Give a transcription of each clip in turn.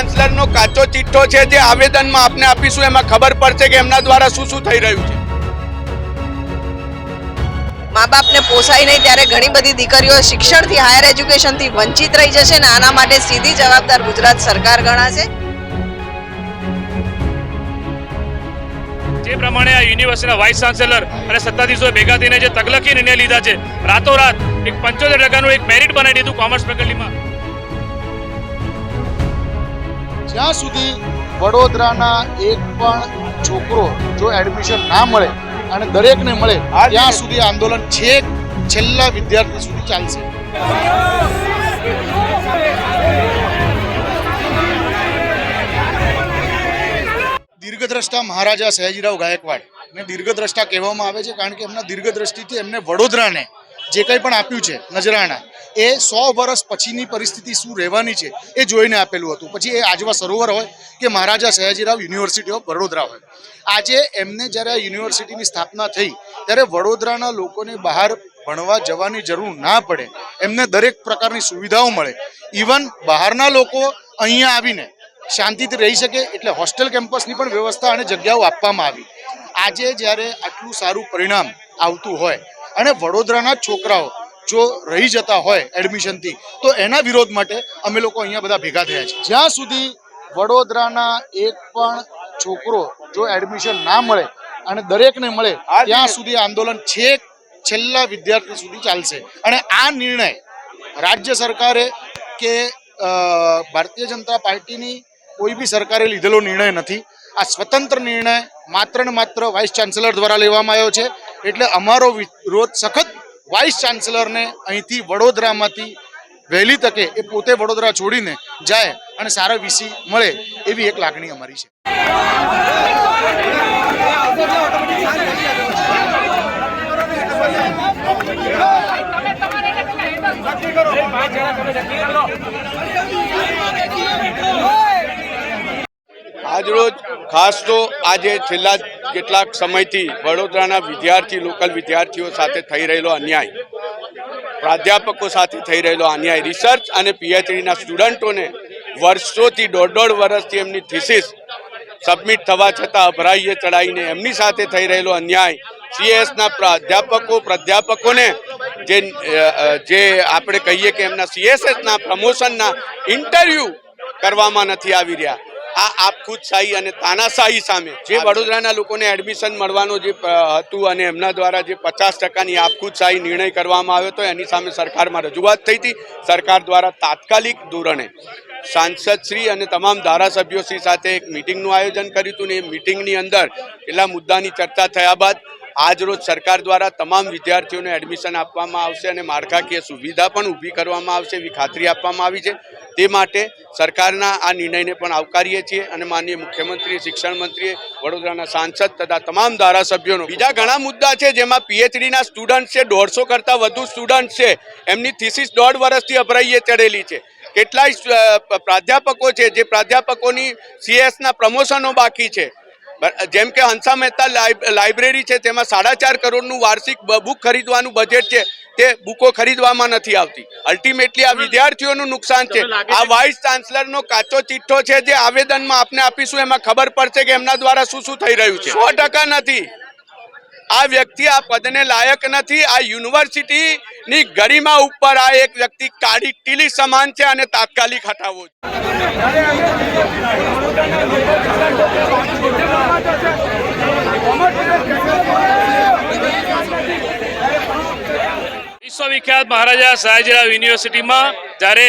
ચાન્સલરનો કાચો ચિઠ્ઠો છે જે આવેદનમાં આપને આપીશું એમાં ખબર પડશે કે એમના દ્વારા શું શું થઈ રહ્યું છે. મા બાપને પોસાય નહીં ત્યારે ઘણી બધી દીકરીઓ શિક્ષણથી હાયર એજ્યુકેશનથી વંચિત રહી જશે ને આના માટે સીધી જવાબદાર ગુજરાત સરકાર ગણાશે. જે પ્રમાણે આ યુનિવર્સિટીના વાઇસ ચાન્સેલર અને સત્તાધીશો ભેગા થઈને જે તકલકી નિર્ણય લીધા છે રાતોરાત એક પંચોતેર ટકાનું એક મેરિટ બનાવી દીધું કોમર્સ ફેકલ્ટીમાં જ્યાં સુધી વડોદરાના એક પણ છોકરો જો એડમિશન ના મળે અને દરેકને મળે ત્યાં સુધી આંદોલન છેક છેલ્લા વિદ્યાર્થી સુધી ચાલશે. દીર્ઘદ્રષ્ટા મહારાજા સયાજીરાવ ગાયકવાડ. ને દીર્ઘદ્રષ્ટા કહેવામાં આવે છે કારણ કે એમના દીર્ઘદ્રષ્ટિથી એમને વડોદરાને જે કંઈ પણ આપ્યું છે, નજરાણા, એ સો વર્ષ પછીની પરિસ્થિતિ શું રહેવાની છે, એ જોઈને આપેલું હતું. પછી એ આજવા સરોવર હોય કે મહારાજા સયાજીરાવ યુનિવર્સિટી ઓફ વડોદરા હોય. આજે એમને જ્યારે આ યુનિવર્સિટીની સ્થાપના થઈ, ત્યારે વડોદરાના લોકોને બહાર ભણવા જવાની જરૂર ના પડે. એમને દરેક પ્રકારની સુવિધાઓ મળે. ઇવન બહારના લોકો અહીંયા આવીને શાંતિથી રહી શકે, એટલે હોસ્ટેલ કેમ્પસની પણ વ્યવસ્થા અને જગ્યાઓ આપવામાં આવી. આજે જ્યારે આટલું સારું પરિણામ આવતું હોય અને વડોદરાના છોકરાઓ જો રહી જતા હોય એડમિશનથી તો એના વિરોધ માટે અમે લોકો અહીંયા બધા ભેગા થયા છે. જ્યાં સુધી વડોદરાના એક પણ છોકરો જો એડમિશન ના મળે અને દરેકને મળે ત્યાં સુધી આંદોલન છેક છેલ્લા વિદ્યાર્થી સુધી ચાલશે. અને આ નિર્ણય રાજ્ય સરકારે કે ભારતીય જનતા પાર્ટીની કોઈ બી સરકારે લીધેલો નિર્ણય નથી આ સ્વતંત્ર નિર્ણય માત્ર ને માત્ર વાઇસ ચાન્સેલર દ્વારા લેવામાં આવ્યો છે. એટલે અમારો વિરોધ સખત વાઇસ ચાન્સેલરને અહીંથી વડોદરામાંથી વહેલી તકે એ પોતે વડોદરા છોડીને જાય અને સારા વીસી મળે એવી એક લાગણી અમારી છે. આજરોજ ખાસ તો આજે છેલ્લા કેટલાક સમયથી વડોદરાના વિદ્યાર્થી, લોકલ વિદ્યાર્થીઓ સાથે થઈ રહેલો અન્યાય, પ્રાધ્યાપકો સાથે થઈ રહેલો અન્યાય રિસર્ચ અને પીએચડીના સ્ટુડન્ટોને વર્ષોથી દોઢ દોઢ વર્ષથી એમની થિસિસ સબમિટ થવા છતાં અભરાઈએ ચડાવીને એમની સાથે થઈ રહેલો અન્યાય સીએસના પ્રાધ્યાપકો, પ્રાધ્યાપકોને જે જે આપણે કહીએ કે એમના સીએસએસના પ્રમોશનના ઇન્ટરવ્યૂ કરવામાં નથી આવી રહ્યા. આ આપખુદશાહી અને તાનાશાહી સામે જે વડોદરાના લોકોને એડમિશન મળવાનું જે હતું અને એમના દ્વારા જે પચાસ ટકાની આપખુદશાહી નિર્ણય કરવામાં આવ્યો હતો એની સામે સરકારમાં રજૂઆત થઈ હતી. સરકાર દ્વારા તાત્કાલિક ધોરણે સાંસદશ્રી અને તમામ ધારાસભ્યોશ્રી સાથે એક મિટિંગનું આયોજન કર્યું હતું ને એ મિટિંગની અંદર એટલા મુદ્દાની ચર્ચા થયા બાદ આજરોજ સરકાર દ્વારા તમામ વિદ્યાર્થીઓને એડમિશન આપવામાં આવશે અને માળખાકીય સુવિધા પણ ઊભી કરવામાં આવશે એવી ખાતરી આપવામાં આવી છે. તે માટે સરકારના આ નિર્ણયને પણ આવકારીએ છીએ અને માનનીય મુખ્યમંત્રી, શિક્ષણ મંત્રીએ, વડોદરાના સાંસદ તથા તમામ ધારાસભ્યોનો. બીજા ઘણા મુદ્દા છે જેમાં પીએચડીના સ્ટુડન્ટ છે, દોઢસો કરતાં વધુ સ્ટુડન્ટ છે. એમની થીસીસ દોઢ વર્ષથી અભરાઈએ ચડેલી છે. કેટલાય પ્રાધ્યાપકો છે, જે પ્રાધ્યાપકોની સીએસના પ્રમોશનો બાકી છે. જેમ કે હંસા મહેતા લાઇબ્રેરી છે તેમાં સાડા ચાર કરોડનું વાર્ષિક બુક ખરીદવાનું બજેટ છે તે બુકો ખરીદવામાં નથી આવતી. અલ્ટિમેટલી આ વિદ્યાર્થીઓનું નુકસાન છે. આ વાઇસ ચાન્સલરનો કાચો ચિઠ્ઠો છે જે આવેદનમાં આપને આપીશું એમાં ખબર પડશે કે એમના દ્વારા શું શું થઈ રહ્યું છે. સો ટકા નથી. આ વ્યક્તિ આ પદને લાયક નથી. આ યુનિવર્સિટીની ગરિમા ઉપર આ એક વ્યક્તિ કાળી ટીલી સમાન છે અને તાત્કાલિક હટાવવો વિશ્વવિખ્યાત મહારાજા સયાજીરાવ યુનિવર્સિટીમાં જ્યારે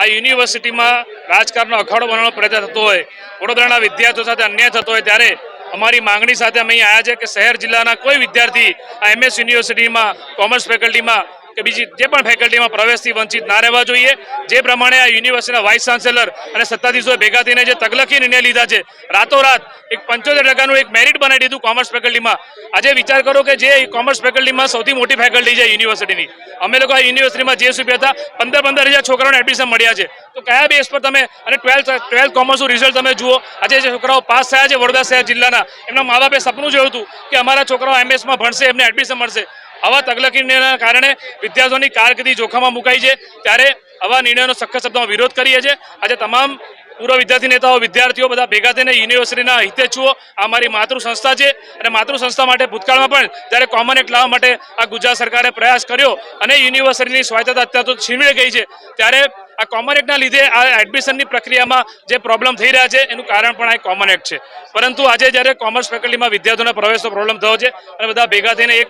આ યુનિવર્સિટીમાં રાજકારણનો અખાડો બનાવવાનો પ્રયત્ન થતો હોય, વડોદરાના વિદ્યાર્થીઓ સાથે અન્યાય થતો હોય ત્યારે અમારી માંગણી સાથે અમે અહીં આવ્યા છે કે શહેર જિલ્લાના કોઈ વિદ્યાર્થી આ એમએસ યુનિવર્સિટીમાં કોમર્સ ફેકલ્ટીમાં કે બીજી જે પણ ફેકલ્ટીમાં પ્રવેશથી વંચિત ના રહેવા જોઈએ. જે પ્રમાણે આ યુનિવર્સિટીના વાઇસ ચાન્સેલર અને સત્તાધીશોએ ભેગા થઈને જે તકલખી નિર્ણય લીધા છે, રાતોરાત એક પંચોતેર ટકાનું એક મેરિટ બનાવી દીધું કોમર્સ ફેકલ્ટીમાં આજે વિચાર કરો કે જે કોમર્સ ફેકલ્ટીમાં સૌથી મોટી ફેકલ્ટી છે યુનિવર્સિટીની અમે લોકો આ યુનિવર્સિટીમાં જે રૂપિયા હતા, પંદર પંદર હજાર છોકરાઓને એડમિશન મળ્યા છે. તો કયા બેસ પર તમે, અને ટ્વેલ્થ ટ્વેલ્થ કોમર્સનું રિઝલ્ટ તમે જુઓ. આજે જે છોકરાઓ પાસ થયા છે વડોદરા શહેર જિલ્લાના, એમના મા બાપે સપનું જોયું હતું કે અમારા છોકરાઓ એમએસમાં ભણશે, એમને એડમિશન મળશે. આવા તકલકીના કારણે વિદ્યાર્થીઓની કારકિર્દી જોખમમાં મુકાઈ છે. ત્યારે આવા નિર્ણયનો સખત શબ્દોમાં વિરોધ કરીએ છીએ. આજે તમામ પૂર્વ વિદ્યાર્થી નેતાઓ, વિદ્યાર્થીઓ બધા ભેગા થઈને યુનિવર્સિટીના હિતેચ્છુઓ. આ મારી માતૃ સંસ્થા છે અને માતૃ સંસ્થા માટે ભૂતકાળમાં પણ જ્યારે કોમન એક્ટ લાવવા માટે આ ગુજરાત સરકારે પ્રયાસ કર્યો અને યુનિવર્સિટીની સ્વાયત્તતા અત્યારે તો છીનવી ગઈ છે, ત્યારે આ કોમન એક્ટના લીધે આ એડમિશનની પ્રક્રિયામાં જે પ્રોબ્લેમ થઈ રહ્યા છે, એનું કારણ પણ આ કોમન એક્ટ છે. પરંતુ આજે જ્યારે કોમર્સ ફેકલ્ટીમાં વિદ્યાર્થીઓને પ્રવેશનો પ્રોબ્લેમ થયો છે અને બધા ભેગા થઈને એક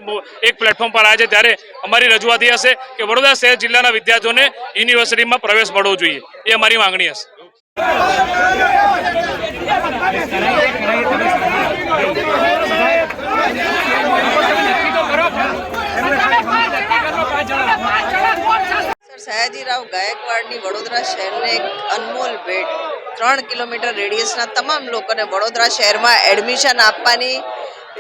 એક પ્લેટફોર્મ પર આવ્યા છે, ત્યારે અમારી રજૂઆત એ હશે કે વડોદરા શહેર જિલ્લાના વિદ્યાર્થીઓને યુનિવર્સિટીમાં પ્રવેશ મળવો જોઈએ. એ અમારી માંગણી હશે. સયાજીરાવ ગાયકવાડની વડોદરા શહેરને એક અનમોલ ભેટ ત્રણ કિલોમીટર રેડિયસના તમામ લોકોને વડોદરા શહેરમાં એડમિશન આપવાની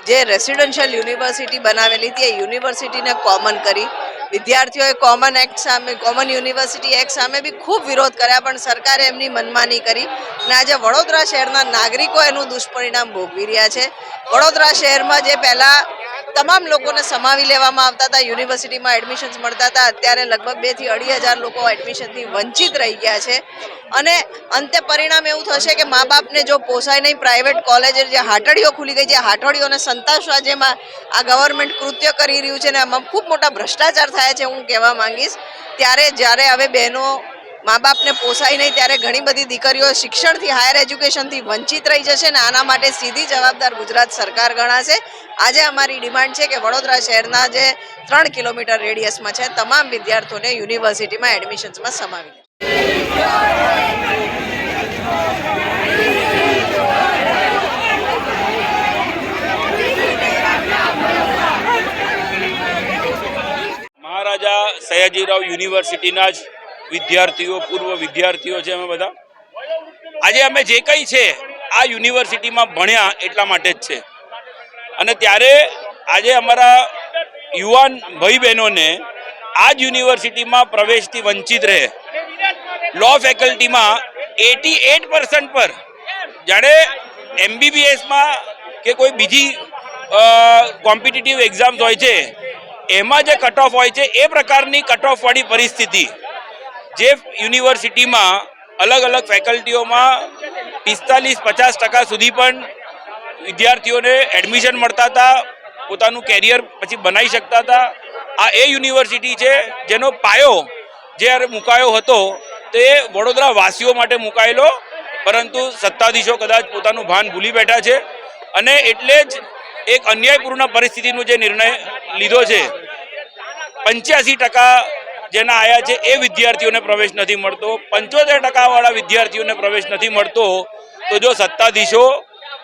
જે રેસિડેન્શિયલ યુનિવર્સિટી બનાવેલી હતી, એ યુનિવર્સિટીને કોમન કરી વિદ્યાર્થીઓએ કોમન એક્ટ સામે કોમન યુનિવર્સિટી એક્ટ સામે બી ખૂબ વિરોધ કર્યા, પણ સરકારે એમની મનમાની કરી. અને આજે વડોદરા શહેરના નાગરિકો એનું દુષ્પરિણામ ભોગવી રહ્યા છે. વડોદરા શહેરમાં જે પહેલાં તમામ લોકોને સમાવી લેવામાં આવતા હતા. યુનિવર્સિટીમાં એડમિશન્સ મળતા હતા. અત્યારે લગભગ બેથી અઢી હજાર લોકો એડમિશનથી વંચિત રહી ગયા છે. અને અંતે પરિણામ એવું થશે કે મા બાપને જો પોસાય નહીં પ્રાઇવેટ કોલેજ જે હાટડીઓ ખુલી ગઈ છે હાટડીઓને સંતાસવા જેમાં આ ગવર્મેન્ટ કૃત્ય કરી રહ્યું છે ને આમાં ખૂબ મોટા ભ્રષ્ટાચાર થયા છે હું કહેવા માંગીશ. ત્યારે જ્યારે હવે બહેનો મા બાપને પોસાય નહીં ત્યારે ઘણી બધી દીકરીઓ શિક્ષણથી હાયર એજ્યુકેશનથી વંચિત રહી જશે ને આના માટે સીધી જવાબદાર ગુજરાત સરકાર ગણાશે. આજે અમારી ડિમાન્ડ છે કે વડોદરા શહેરના જે ત્રણ કિલોમીટર રેડિયસમાં છે, તમામ વિદ્યાર્થીઓને યુનિવર્સિટીમાં એડમિશન્સમાં સમાવી મહારાજા સયાજીરાવ યુનિવર્સિટીના જ વિદ્યાર્થીઓ, પૂર્વ વિદ્યાર્થીઓ છે અમે બધા. આજે અમે જે કંઈ છે, આ યુનિવર્સિટીમાં ભણ્યા એટલા માટે જ છે. અને ત્યારે આજે અમારા યુવાન ભાઈ બહેનોને આ જ યુનિવર્સિટીમાં પ્રવેશથી વંચિત રહે. લો ફેકલ્ટીમાં એટી એટ પર્સન્ટ પર. જાણે એમબીબીએસમાં કે કોઈ બીજી કોમ્પિટિટિવ એક્ઝામ્સ હોય છે, એમાં જે કટ ઓફ હોય છે, એ પ્રકારની કટ ઓફવાળી પરિસ્થિતિ. જે યુનિવર્સિટીમાં અલગ અલગ ફેકલ્ટીઓમાં પિસ્તાલીસ, પચાસ ટકા સુધી પણ વિદ્યાર્થીઓને એડમિશન મળતા હતા, પોતાનું કેરિયર પછી બનાવી શકતા હતા. આ એ યુનિવર્સિટી છે જેનો પાયો જ્યારે મુકાયો હતો, તે વડોદરા વાસીઓ માટે મુકાયેલો, પરંતુ સત્તાધીશો કદાચ પોતાનું ભાન ભૂલી બેઠા છે. અને એટલે જ એક અન્યાયપૂર્ણ પરિસ્થિતિનો જે નિર્ણય લીધો છે. પંચ્યાસી ટકા જેના આયા છે એ વિદ્યાર્થીઓને પ્રવેશ નથી મળતો. પંચોતેર ટકાવાળા વિદ્યાર્થીઓને પ્રવેશ નથી મળતો. તો જો સત્તાધીશો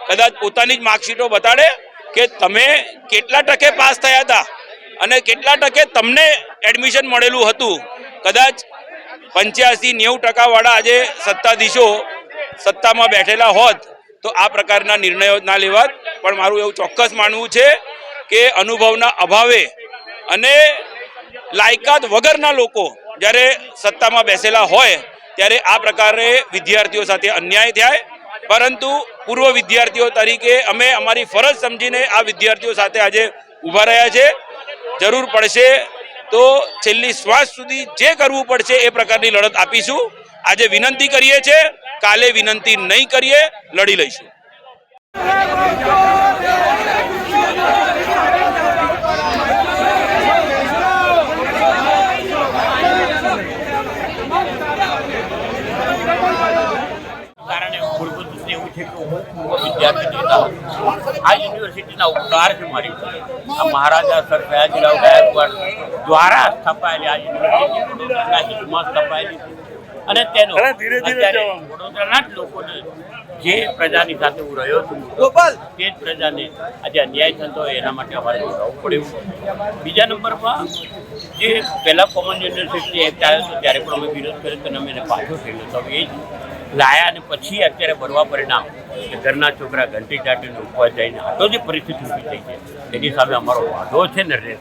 કદાચ પોતાની જ માર્કશીટો બતાડે કે તમે કેટલા ટકે પાસ થયા હતા અને કેટલા ટકે તમને એડમિશન મળેલું હતું. કદાચ પંચ્યાસી નેવું ટકાવાળા આજે સત્તાધીશો સત્તામાં બેઠેલા હોત તો આ પ્રકારના નિર્ણયો ના લેવાત. પણ મારું એવું ચોક્કસ માનવું છે કે અનુભવના અભાવે અને લાયકાત વગરના લોકો જ્યારે સત્તામાં બેસેલા હોય, ત્યારે આ પ્રકારે વિદ્યાર્થીઓ સાથે અન્યાય થાય. પરંતુ પૂર્વ વિદ્યાર્થીઓ તરીકે અમે અમારી ફરજ સમજીને આ વિદ્યાર્થીઓ સાથે આજે ઊભા રહ્યા છે. જરૂર પડશે તો છેલ્લી શ્વાસ સુધી જે કરવું પડશે એ પ્રકારની લડત આપીશું. આજે વિનંતી કરીએ છીએ, કાલે વિનંતી નહીં કરીએ, લડી લઈશું કારણે મૂળભૂત રીતે એવું છે કે હું પૂર્વ વિદ્યાર્થી નેતા હતો. આ યુનિવર્સિટીના ઉપકાર છે મારી આ મહારાજા સર સયાજીરાવ ગાયકવાડ દ્વારા સ્થપાયેલી આ યુનિવર્સિટીના હિતમાં સ્થપાયેલી અને તેનો અત્યારે વડોદરાના જ લોકોને જે પ્રજાની સાથે હું રહ્યો છું તે જ પ્રજાને આજે અન્યાય થતો હોય એના માટે અમારે જોડાવવું પડ્યું બીજા નંબરમાં જે પહેલા કોમન યુનિવર્સિટી એક્ટ આવ્યો હતો ત્યારે પણ અમે વિરોધ કર્યો તો અમે એને પાછો થયેલો તો એ જ લાયા અને પછી અત્યારે ભરવા પરિણામ ઘરના છોકરા ઘંટી ચાટીને ઉપવા જઈને આ તો જે પરિસ્થિતિ ઊભી થઈ છે, એની સામે અમારો વાંધો છે ને રે.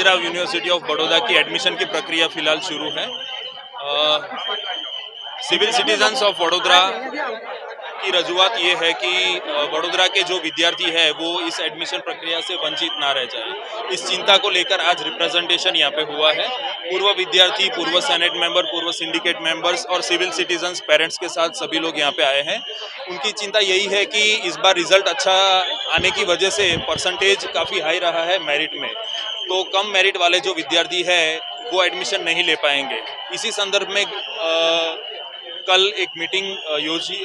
बाजीराव यूनिवर्सिटी ऑफ़ बड़ौदा की एडमिशन की प्रक्रिया फ़िलहाल शुरू है। सिविल सिटीजन्स ऑफ़ वडोदरा की रजूआत ये है कि वडोदरा के जो विद्यार्थी है, वो इस एडमिशन प्रक्रिया से वंचित ना रह जाए। इस चिंता को लेकर आज रिप्रेजेंटेशन यहाँ पे हुआ है। पूर्व विद्यार्थी, पूर्व सेनेट मेंबर पूर्व सिंडिकेट मेंबर्स और सिविल सिटीजन्स पेरेंट्स के साथ सभी लोग यहाँ पे आए हैं। उनकी चिंता यही है कि इस बार रिज़ल्ट अच्छा आने की वजह से परसेंटेज काफ़ी हाई रहा है मेरिट में। तो कम मेरिट वाले जो विद्यार्थी है वो एडमिशन नहीं ले पाएँगे। इसी संदर्भ में आ, कल एक मीटिंग योजी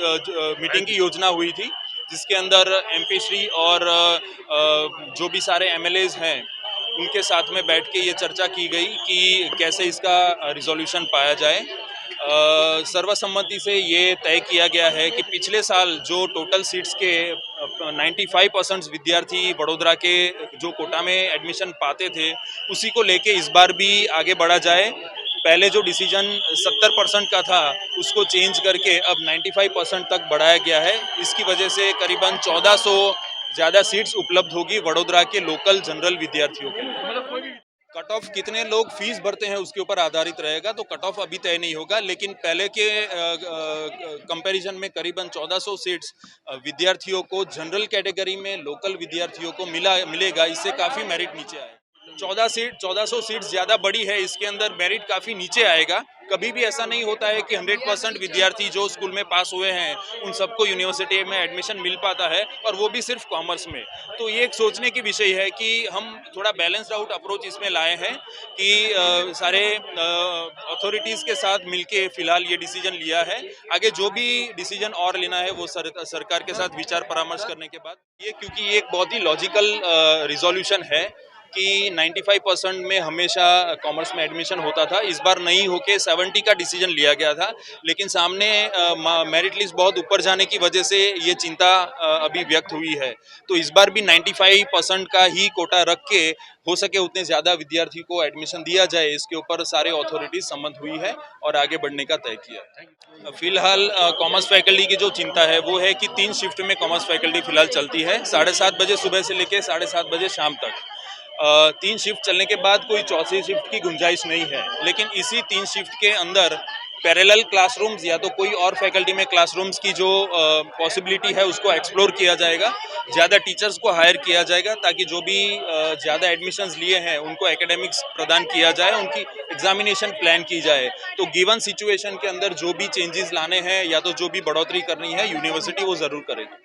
मीटिंग की योजना हुई थी जिसके अंदर एमपी श्री और जो भी सारे एमएलएज हैं उनके साथ में बैठ के ये चर्चा की गई कि कैसे इसका रिजोल्यूशन पाया जाए। सर्वसम्मति से ये तय किया गया है कि पिछले साल जो टोटल सीट्स के 95 परसेंट विद्यार्थी वडोदरा के जो कोटा में एडमिशन पाते थे, उसी को लेके इस बार भी आगे बढ़ा जाए। पहले जो डिसीज़न 70 परसेंट का था, उसको चेंज करके अब 95 परसेंट तक बढ़ाया गया है। इसकी वजह से करीबन 1400 ज़्यादा सीट्स उपलब्ध होगी वडोदरा के लोकल जनरल विद्यार्थियों के लिए। कट ऑफ़ कितने लोग फ़ीस भरते हैं उसके ऊपर आधारित रहेगा तो कट ऑफ़ अभी तय नहीं होगा, लेकिन पहले के कंपैरिजन में करीबन 1400 सीट्स विद्यार्थियों को जनरल कैटेगरी में लोकल विद्यार्थियों को मिला, मिलेगा, इससे काफ़ी मेरिट नीचे आए 14 सीट 1400 सीट्स ज़्यादा बड़ी है, इसके अंदर मेरिट काफ़ी नीचे आएगा कभी भी ऐसा नहीं होता है कि 100 परसेंट विद्यार्थी जो स्कूल में पास हुए हैं उन सबको यूनिवर्सिटी में एडमिशन मिल पाता है और वो भी सिर्फ़ कॉमर्स में। तो ये एक सोचने की विषय है कि हम थोड़ा बैलेंस्ड आउट अप्रोच इसमें लाए हैं कि अ, सारे अथॉरिटीज़ के साथ मिलके फ़िलहाल ये डिसीज़न लिया है। आगे जो भी डिसीज़न और लेना है वो सर, सरकार के साथ विचार परामर्श करने के बाद। ये क्योंकि ये एक बहुत ही लॉजिकल रिजोल्यूशन है। कि 95 परसेंट में हमेशा कॉमर्स में एडमिशन होता था। इस बार नहीं होके 70 का डिसीज़न लिया गया था। लेकिन सामने मेरिट लिस्ट बहुत ऊपर जाने की वजह से ये चिंता अभी व्यक्त हुई है। तो इस बार भी 95 परसेंट का ही कोटा रख के हो सके उतने ज़्यादा विद्यार्थी को एडमिशन दिया जाए। इसके ऊपर सारे ऑथोरिटीज सम्मत हुई है और आगे बढ़ने का तय किया। फ़िलहाल कॉमर्स फैकल्टी की जो चिंता है, वो है कि तीन शिफ्ट में कॉमर्स फैकल्टी फ़िलहाल चलती है। साढ़े सात बजे सुबह से लेके साढ़े सात बजे शाम तक। तीन शिफ्ट चलने के बाद कोई चौथी शिफ्ट की गुंजाइश नहीं है। लेकिन इसी तीन शिफ्ट के अंदर पैरेलल क्लासरूम्स या तो कोई और फैकल्टी में क्लासरूम्स की जो पॉसिबिलिटी है, उसको एक्सप्लोर किया जाएगा। ज़्यादा टीचर्स को हायर किया जाएगा ताकि जो भी ज़्यादा एडमिशन्स लिए हैं, उनको एकेडमिक्स प्रदान किया जाए, उनकी एग्जामिनेशन प्लान की जाए। तो गिवन सिचुएशन के अंदर जो भी चेंजेस लाने हैं या तो जो भी बढ़ोतरी करनी है यूनिवर्सिटी वो ज़रूर करेगी।